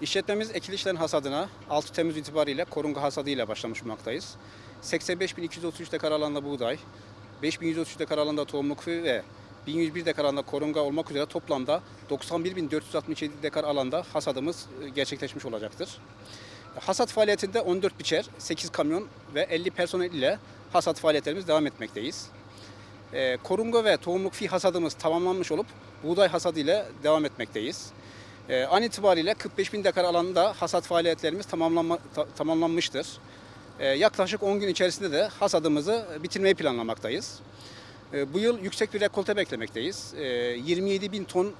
İşletmemiz ekilişlerin hasadına 6 Temmuz itibariyle korunga hasadıyla başlamış bulunmaktayız. 85.233 dekar alanda buğday, 5.133 dekar alanda tohumluk kıvı ve 1101 dekar alanda korunga olmak üzere toplamda 91.467 dekar alanda hasadımız e, gerçekleşmiş olacaktır. Hasat faaliyetinde 14 biçer, 8 kamyon ve 50 personel ile hasat faaliyetlerimiz devam etmekteyiz. Ee, korunga ve tohumluk fi hasadımız tamamlanmış olup buğday hasadı ile devam etmekteyiz. Ee, an itibariyle 45 bin dekar alanda hasat faaliyetlerimiz tamamlanma, ta- tamamlanmıştır. Ee, yaklaşık 10 gün içerisinde de hasadımızı bitirmeyi planlamaktayız. Ee, bu yıl yüksek bir rekolte beklemekteyiz. Ee, 27 bin ton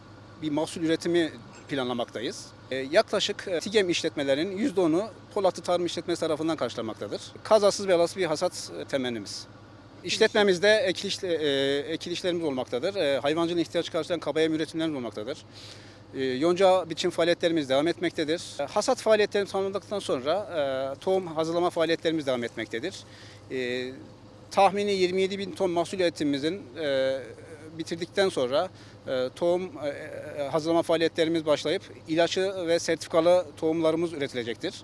bir mahsul üretimi planlamaktayız. Yaklaşık e, TİGEM işletmelerinin %10'u Polatlı Tarım İşletmesi tarafından karşılanmaktadır. Kazasız belasız bir hasat e, temennimiz. İşletmemizde ekiliş, e, ekilişlerimiz olmaktadır. E, ihtiyaç karşılayan kaba yem üretimlerimiz olmaktadır. E, yonca biçim faaliyetlerimiz devam etmektedir. E, hasat faaliyetlerimiz tamamlandıktan sonra e, tohum hazırlama faaliyetlerimiz devam etmektedir. E, tahmini 27 bin ton mahsul üretimimizin e, bitirdikten sonra e, tohum hazırlama faaliyetlerimiz başlayıp ilaçı ve sertifikalı tohumlarımız üretilecektir.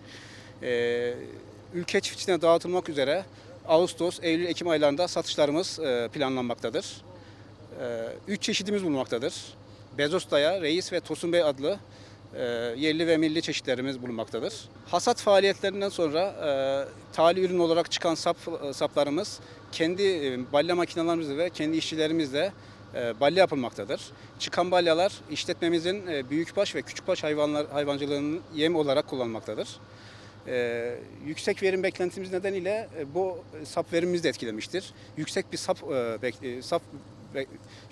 Ülke çiftçisine dağıtılmak üzere Ağustos, Eylül, Ekim aylarında satışlarımız planlanmaktadır. Üç çeşidimiz bulunmaktadır. Bezostaya, Reis ve Tosun Bey adlı e, yerli ve milli çeşitlerimiz bulunmaktadır. Hasat faaliyetlerinden sonra e, tali ürün olarak çıkan sap, e, saplarımız kendi e, balya makinelerimizle ve kendi işçilerimizle e, balya yapılmaktadır. Çıkan balyalar işletmemizin e, büyükbaş ve küçükbaş hayvanlar hayvancılığının yem olarak kullanılmaktadır. Ee, yüksek verim beklentimiz nedeniyle e, bu sap verimimizi de etkilemiştir. Yüksek bir sap, e, bek- e, sap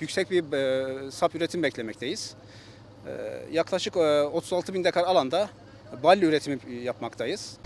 yüksek bir e, sap üretim beklemekteyiz. Ee, yaklaşık e, 36 bin dekar alanda balya üretimi yapmaktayız.